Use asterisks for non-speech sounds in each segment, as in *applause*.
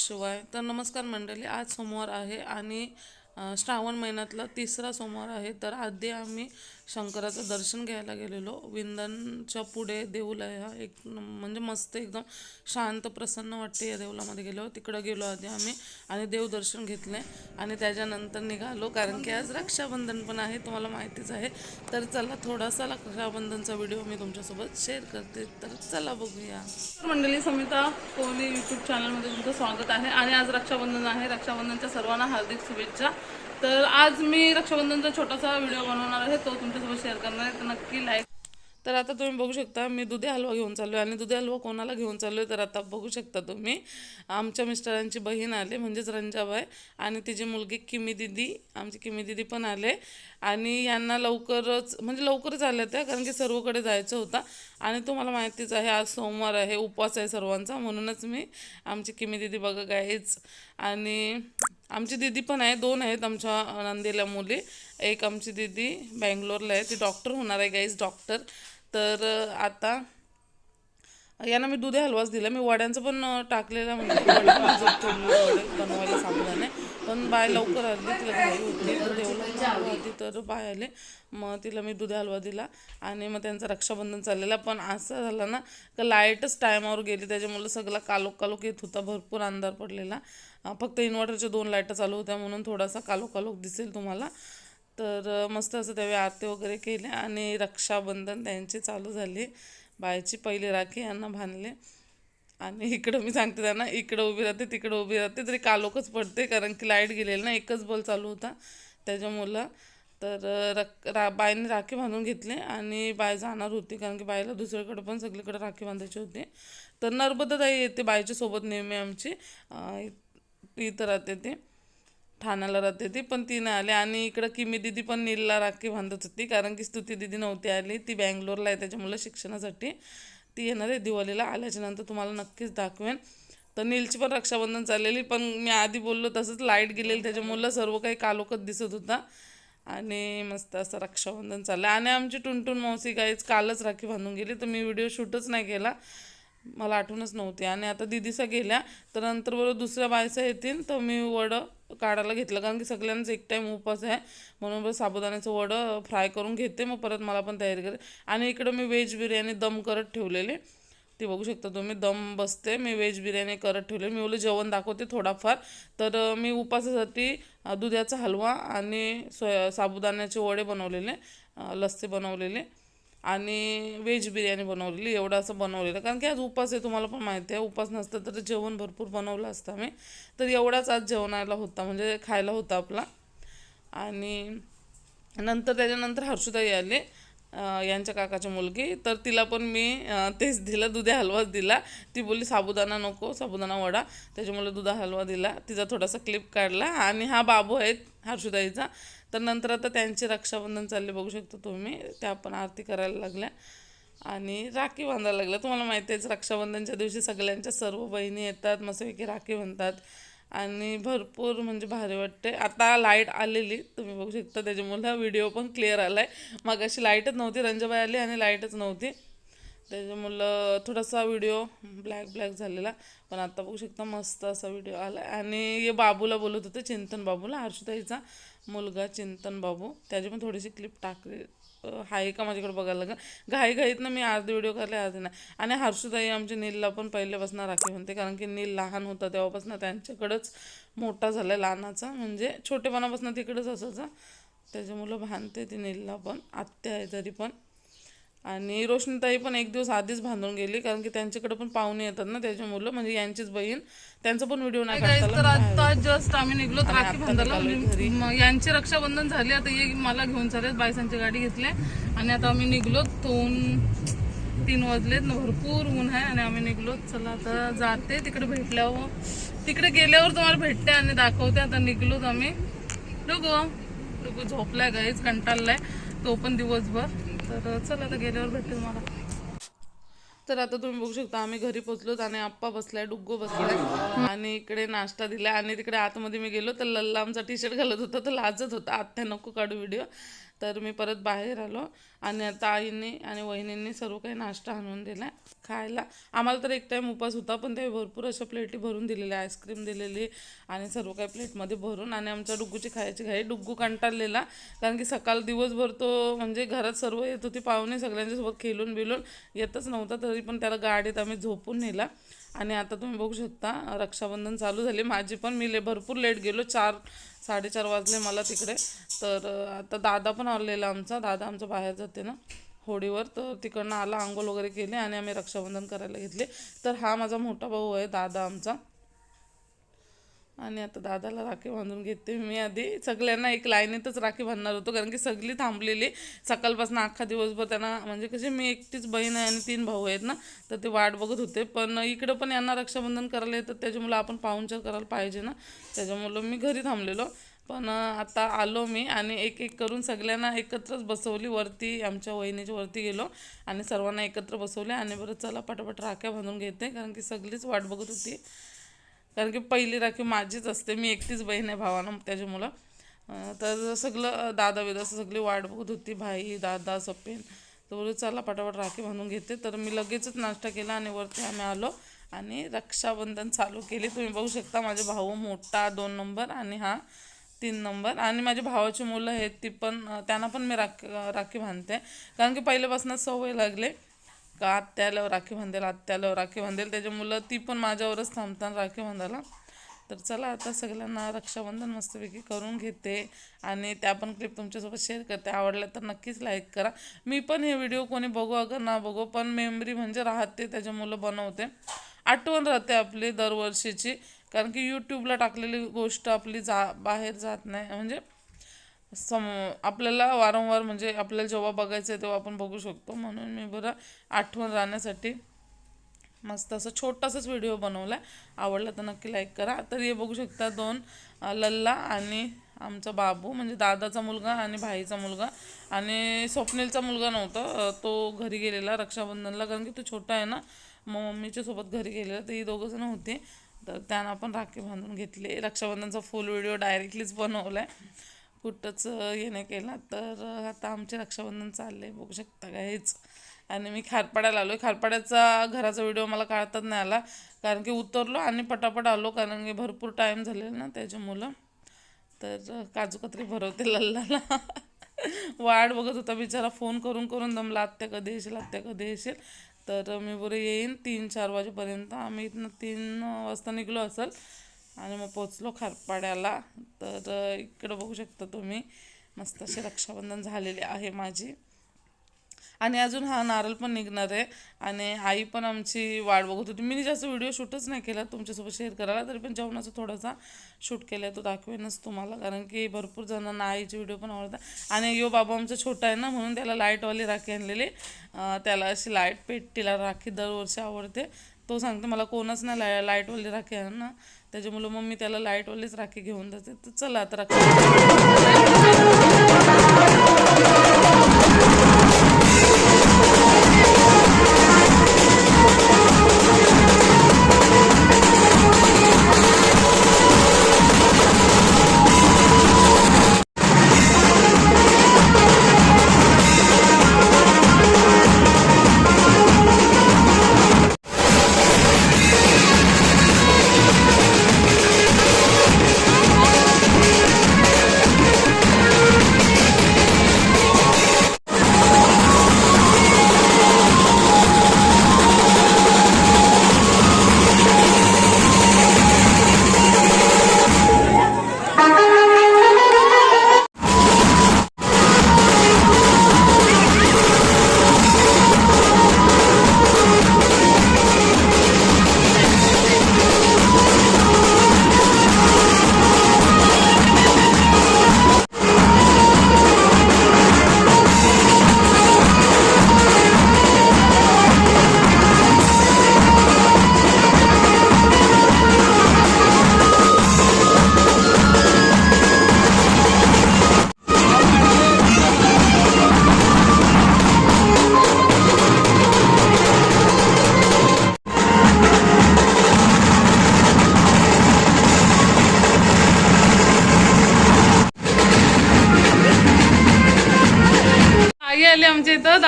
शिवाय तर नमस्कार मंडळी आज सोमवार आहे आणि श्रावण महिन्यातला तिसरा सोमवार आहे. तर आधी आम्ही शंकराचं दर्शन घ्यायला गेलेलो. विंदांच्या पुढे देऊळ आहे हा एक म्हणजे मस्त एकदम शांत प्रसन्न वाटते या देऊळामध्ये गेलो तिकडं गेलो आधी आम्ही आणि देवदर्शन घेतले आणि त्याच्यानंतर निघालो. कारण की आज रक्षाबंधन पण आहे तुम्हाला माहितीच आहे. तर चला थोडासा रक्षाबंधनचा व्हिडिओ मी तुमच्यासोबत शेअर करते. तर चला बघूया. मंडळी समिता कोहली यूट्यूब चॅनलमध्ये तुमचं स्वागत आहे. आणि आज रक्षाबंधन आहे. रक्षाबंधनच्या सर्वांना हार्दिक शुभेच्छा. तर आज मी रक्षाबंधनचा छोटासा व्हिडिओ बनवणार आहे तो तुमच्यासोबत शेअर करणार आहे. तर नक्की लाईक तर आता तुम्ही बघू शकता मी दुधी हलवा घेऊन चाललो आहे आणि दुधी हलवा कोणाला घेऊन चाललो आहे तर आता बघू शकता तुम्ही. आमच्या मिस्टरांची बहीण आले म्हणजेच रंजाबाई आणि तिची मुलगी किमी दिदी आमची किमी दिदी पण आले. आणि यांना लवकरच म्हणजे लवकरच आल्या त्या कारण की सर्वकडे जायचं होतं. आणि तुम्हाला माहितीच आहे आज सोमवार आहे उपवास आहे सर्वांचा म्हणूनच मी आमची किमी दिदी बघा गायच आणि आमची दिदी पण आहे दोन आहेत आमच्या नंदीला मुली. एक आमची दिदी बँगलोरला आहे ती डॉक्टर होणार आहे गाईज डॉक्टर तर आता यांना मी दुधे हलवाच दिला. मी वड्यांचं पण टाकलेलं म्हणजे बनवायला पण आहे पण बाय लवकर आली तिला घाई होती तर देवला हलवा होती तर बाय आले. मग तिला मी दुधा हलवा दिला आणि मग त्यांचं रक्षाबंधन चाललेला. पण असं झालं ना का लाईटच टायमावर गेली. त्याच्यामुळे सगळा कालोख कालोख येत होता भरपूर अंधार पडलेला. फक्त इन्व्हर्टरच्या दोन लाईटं चालू होत्या म्हणून थोडासा कालोख कालोख दिसेल तुम्हाला. तर मस्त असं त्यावेळी आरती वगैरे केले आणि रक्षाबंधन त्यांची चालू झाली. बायची पहिली राखी यांना बांधले. आणि इकडं मी सांगते त्यांना इकडं उभी राहते तिकडं उभी राहते तरी कालोकच पडते? कारण की लाइट गेलेली ना एकच बल्ब चालू होता त्याच्यामुळं. तर रक रा बाईने राखी बांधून घेतले आणि बाय जाणार होती कारण की बाईला दुसरीकडे पण सगळीकडे राखी बांधायची होती. तर नर्मदाताई येते बाईच्या सोबत नेहमी आमची. ती इथं राहते ती ठाण्याला राहते ती पण ती नाही आली. आणि इकडं किमी दिदी पण नीलला राखी बांधत होती कारण की स्तुती दिदी नव्हती आली. ती बँगलोरला आहे त्याच्यामुळं शिक्षणासाठी. ती येणार आहे दिवाळीला. आल्याच्यानंतर तुम्हाला नक्कीच दाखवेन. तर नीलची पण रक्षाबंधन चाललेली पण मी आधी बोललो तसंच लाइट गेलेली त्याच्यामुळं सर्व काही कालोखत दिसत होता. आणि मस्त असं रक्षाबंधन चाललं आणि आमची टुनटुन मावशी गाईच कालच राखी बांधून गेली तर मी व्हिडिओ शूटच नाही केला. मला आठवणच नव्हती. आणि आता दिदीसा गेल्या तर नंतर बरोबर दुसऱ्या बायसा येतील तर मी वडं काढायला घेतलं. कारण की सगळ्यांचं एक टाईम उपवास आहे. म्हणून बरं साबुदाण्याचं वडं फ्राय करून घेते. मग परत मला पण तयारी करते. आणि इकडं मी व्हेज बिर्याणी दम करत ठेवलेली. ती बघू शकता तुम्ही दम बसते. मी व्हेज बिर्याणी करत ठेवले मी बोलले जेवण दाखवते थोडाफार. तर मी उपासासाठी दुधाचा हलवा आणि सोया साबुदाण्याचे वडे बनवलेले. लस्सी बनवलेले. आणि व्हेज बिर्याणी बनवलेली एवढं असं बनवलेलं. कारण की आज उपास आहे तुम्हाला पण माहिती आहे उपास नसतं तर जेवण भरपूर बनवलं असतं आम्ही. तर एवढाच आज जेवणाला होता म्हणजे खायला होता आपला. आणि नंतर त्याच्यानंतर हर्षुदाई आले. यांच्या काकाची मुलगी. तर तिला पण मी तेच दिलं दुधा हलवाच दिला. ती बोलली साबुदाणा नको साबुदाणा वडा. त्याच्यामुळे दुधा हलवा दिला. तिचा थोडासा क्लिप काढला. आणि हा बाबू आहेत हर्षुदाईचा तर नंतर आता त्यांचे रक्षाबंधन चालले बघू शकता तुम्ही. त्या पण आरती करायला लागल्या. आणि राखी बांधायला लागल्या. तुम्हाला माहिती आहेच रक्षाबंधनच्या दिवशी सगळ्यांच्या सर्व बहिणी येतात. मस्तपैकी राखी बांधतात. आणि भरपूर म्हणजे भारी वाटते आता लाइट आलेली तुम्ही बघू शकता त्याच्यामुळे व्हिडिओ पण क्लिअर आला आहे मग अशी लाईटच नव्हती रंजबाई आली आणि लाईटच नव्हती. त्याच्यामुळं थोडासा व्हिडिओ ब्लॅक ब्लॅक झालेला. पण आता बघू शकता मस्त असा व्हिडिओ आला आणि हे बाबूला बोलत होते चिंतन बाबूला हर्षुताईचा मुलगा चिंतन बाबू. त्याची पण थोडीशी क्लिप टाकली आहे का माझ्याकडे बघायला लागेल? घाई घाईत ना मी अर्धे व्हिडिओ करले अर्धे नाही. आणि हर्षुताई आमच्या नीलला पण पहिल्यापासून राखी म्हणते कारण की नील लहान होता तेव्हापासून त्यांच्याकडंच मोठा झाला लहानाचा. म्हणजे छोटेपणापासून तिकडंच असायचा. त्याच्यामुळं भांडते ती नीलला पण आत्या आहे तरी पण. आणि रोशनीताई पण एक दिवस आधीच बांधून गेली कारण की त्यांच्याकडे पण पाहुणे येतात ना त्याच्यामुळं म्हणजे यांचीच बहीण त्यांचा पण व्हिडिओ नाही तर आता जस्ट आम्ही निघलो राखी बांधायला. म्हणजे यांची रक्षाबंधन झाली आता ये मला घेऊन चालले बायसांची गाडी घेतली आणि आता आम्ही निघलो दोन तीन वाजलेत ना भरपूर ऊन आहे आणि आम्ही निघलो. चला आता जाते तिकडे भेटल्यावर. तिकडे गेल्यावर तुम्हाला भेटते आणि दाखवते. आता निघलोत आम्ही. डुगो डुगू झोपलाय गाईच कंटाळलाय. तो पण दिवसभर. तर चला आता गेल्यावर भेटते तुम्हाला तर आता तुम्ही बघू शकता आम्ही घरी पोचलोत आणि आप्पा बसलाय डुग्गो बसलाय. आणि इकडे नाश्ता दिला आणि तिकडे आतमध्ये मी गेलो तर लल्ला आमचा टी शर्ट घालत होता तर लाजत होता. आत्या नको काढू व्हिडिओ तर मी परत बाहेर आलो आणि आता आईने आणि वहिनींनी सर्व काही नाश्ता आणून दिला खायला. आम्हाला तर एक टाईम उपास होता पण ते भरपूर अशा प्लेटी भरून दिलेल्या आईस्क्रीम दिलेली आणि सर्व काही प्लेटमध्ये भरून आणि आमच्या डुग्गूची खायची घाई डुग्गू कंटाळलेला. कारण की सकाळ दिवसभर तो म्हणजे घरात सर्व येत होती पाहुणे सगळ्यांच्यासोबत खेळून बिलून येतच नव्हता तरी पण त्याला गाडीत आम्ही झोपून नेला. आणि आता तुम्ही बघू शकता रक्षाबंधन चालू झाले. माझी पण मी ले भरपूर लेट गेलो चार साडेचार वाजले मला तिकडे. तर आता दादा पण आलेला आमचा. दादा आमचा बाहेर जाते ना होडीवर. तर तिकडनं आला आंघोळ वगैरे केले आणि आम्ही रक्षाबंधन करायला घेतले. तर हा माझा मोठा भाऊ आहे दादा आमचा. आणि आता दादाला राखी बांधून घेते मी आधी. सगळ्यांना एक लाईनीतच राखी बांधणार होतो कारण की सगळी थांबलेली. सकाळपासून अख्खा दिवसभर त्यांना म्हणजे कसे मी एकटीच बहीण आहे आणि तीन भाऊ आहेत ना तर ते वाट बघत होते. पण इकडं पण यांना रक्षाबंधन करायला येतं त्याच्यामुळं आपण पाहुणचार करायला पाहिजे ना. त्याच्यामुळं मी घरी थांबलेलो. पण आता आलो मी आणि एक एक करून सगळ्यांना एकत्रच बसवली. वरती आमच्या वहिनीच्या वरती गेलो आणि सर्वांना एकत्र बसवले आणि बरं चला पटापट राख्या बांधून घेते कारण की सगळीच वाट बघत होती. कारण की पहिली राखी माझीच असते. मी एकटीच बहीण आहे भावानं त्याची मुलं. तर सगळं दादा बिदा सगळी वाट बघत होती. भाई दादा सपेन. तर बोलू चला पटापट राखी बांधून घेते. तर मी लगेचच नाश्ता केला आणि वरती आम्ही आलो आणि रक्षाबंधन चालू केली. तुम्ही बघू शकता माझे भाऊ मोठा दोन नंबर आणि हा तीन नंबर. आणि माझ्या भावाची मुलं आहेत ती पण त्यांना पण मी राख राखी बांधते. कारण की पहिल्यापासून सवय लागले. का आत्याला राखी बांधेल आत्याला राखी बांधेल? त्याची मुलं ती पण माझ्यावरच थांबतात राखी बांधायला. तर चला आता सगळ्यांना रक्षाबंधन मस्तपैकी करून घेते आणि त्या पण क्लिप तुमच्यासोबत शेअर करते. आवडल्या तर नक्कीच लाईक करा. मी पण हे व्हिडिओ कोणी बघू अगर ना बघू पण मेमरी म्हणजे राहते त्याच्या मुलं बनवते. आठवण राहते आपली दरवर्षीची कारण की यूट्यूबला टाकलेली गोष्ट आपली जा बाहेर जात नाही. म्हणजे सम आपल्याला वारंवार म्हणजे आपल्याला जेव्हा बघायचं आहे तेव्हा आपण बघू शकतो. म्हणून मी बरं आठवण राहण्यासाठी मस्त असं छोटासाच व्हिडिओ बनवला आहे आवडला तर नक्की लाईक करा. तर हे बघू शकता दोन लल्ला आणि आमचा बाबू म्हणजे दादाचा मुलगा आणि भाईचा मुलगा. आणि स्वप्नीलचा मुलगा नव्हता तो घरी गेलेला रक्षाबंधनला कारण की तो छोटा आहे ना. मग मम्मीच्या सोबत घरी गेलेला तर ही दोघं जण होते. तर त्यांना पण राखी बांधून घेतली. रक्षाबंधनचा फुल व्हिडिओ डायरेक्टलीच बनवला आहे कुठंच अं, हे नाही केला तर आता आमचे रक्षाबंधन चालले बघू शकता का हेच. आणि मी खारपाड्याला आलो खारपाड्याचा घराचा व्हिडिओ मला काढताच नाही आला. कारण की उतरलो आणि पटापट आलो कारण की भरपूर टाईम झालेला ना त्याच्यामुळं. तर काजूकत्री काजू भरवते लल्लाला. *laughs* वाट बघत होता बिचारा फोन करून करून दमला आत्या कधी येशील आत्या कधी येशील. तर मी बरं येईन तीन चार वाजेपर्यंत. आम्ही इथनं तीन वाजता निघलो असेल. आणि मग पोचलो खारपाड्याला. तर इकडं बघू शकता तुम्ही मस्त असे रक्षाबंधन झालेले आहे माझी. आणि अजून हा नारळ पण निघणार आहे. आणि आई पण आमची वाट बघत होती. मी जास्त व्हिडिओ शूटच नाही केला. तुमच्यासोबत शेअर करायला तरी पण जेवणाचा थोडासा शूट केला आहे तो दाखवेनच तुम्हाला. कारण की भरपूर जणांना आईचे व्हिडिओ पण आवडतात. आणि यो बाबा आमचा छोटा आहे ना म्हणून त्याला लाईटवाली राखी आणलेली. त्याला अशी लाइट पेटीला राखी दरवर्षी आवडते. तो सांगतो मला कोणच नाही लाय लाईटवाली राखी आहे ना. त्याच्यामुळं मग मी त्याला लाईटवालीच राखी घेऊन जाते. तर चला आता राखी.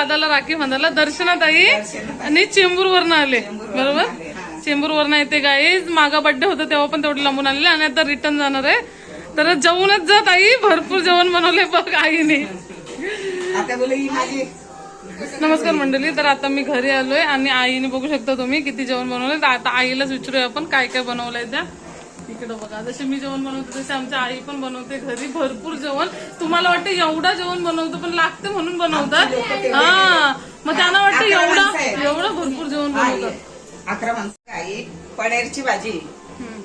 दादाला राखी बांधायला. दर्शनात आई आणि चेंबूर वरनं आले. बरोबर? चेंबूर वरनं येते गाई मागा बर्थडे होता तेव्हा पण तेवढे लांबून आलेले आणि आता रिटर्न जाणार आहे. तर जेवणच जात आई भरपूर जेवण बनवले बघ आईने. नमस्कार मंडळी. तर आता मी घरी आलोय आणि आईने बघू शकता तुम्ही किती जेवण बनवलंय. तर आता आईलाच विचारूया आपण काय काय बनवलंय त्या. इकडं बघा. जसे मी जेवण बनवते तसे आमच्या आई पण बनवते. घरी भरपूर जेवण. तुम्हाला वाटतं एवढा जेवण बनवतो पण लागते म्हणून बनवतात. हा. मग त्यांना वाटतं एवढा एवढं भरपूर जेवण बनवतात. अकरा माणसं आई पनीरची भाजी.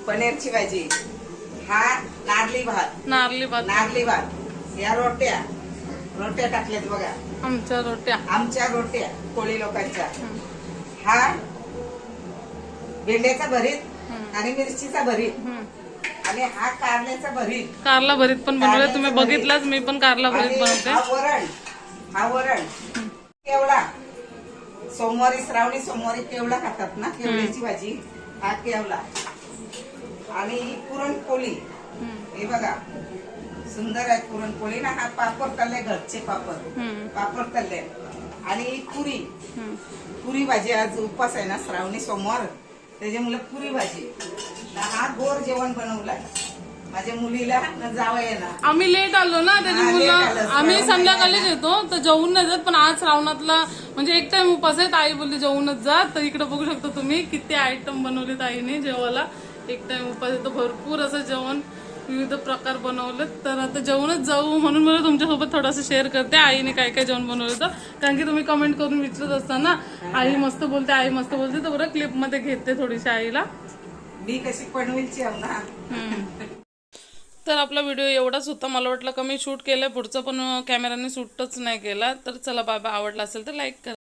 पनीरची भाजी. हा नारली भात. नारली भात. नारली भात. या रोट्या. रोट्या टाकल्यात बघा. आमच्या रोट्या. आमच्या रोट्या कोळी लोकांच्या. हा भेंड्याचा भरीत. आणि मिरचीचा भरीत. आणि हा कारल्याचा भरीत. कारला भरीत पण बनवलंय तुम्ही बघितलाच मी पण कारला भरीत बनवते. हा वरण. हा वरण. केवडा सोमवारी श्रावणी सोमवारी केवडा खातात ना? केवड्याची भाजी? हा केवडा आणि ही पुरणपोळी. हे बघा. सुंदर आहे पुरणपोळी. ना हा पापड तळले घरचे पापड. पापड तळले आणि ही पुरी. पुरी भाजी आज उपास आहे ना श्रावणी सोमवार. त्याच्यामुळे पुरी भाजी. हा गोर जेवण बनवलंय. माझ्या मुलीला न जावं ना आम्ही लेट आलो ना त्याच्या मुलं. आम्ही संध्याकाळीच येतो तर जेवून नाही जात पण आज श्रावणातला म्हणजे एक टाइम उपास आहे तर आई बोलली जेवूनच जा तर इकडे बघू शकता तुम्ही किती आयटम बनवलेत आईने जेवायला. एक टाइम उपास तर भरपूर असं जेवण. विविध प्रकार बनवलेत. तर आता जेवणच जाऊ म्हणून मला तुमच्यासोबत थोडंसं शेअर करते. आईने काय काय जेवण बनवलं होतं. कारण की तुम्ही कमेंट करून विचारत असताना आई मस्त बोलते आई मस्त बोलते. तर बरं क्लिपमध्ये घेते थोडीशी आईला. मी कशी ना. तर आपला व्हिडिओ एवढाच होता. मला वाटलं का मी शूट केलं पुढचं पण कॅमेराने शूटच नाही केला. तर चला बाबा आवडला असेल तर लाईक करा.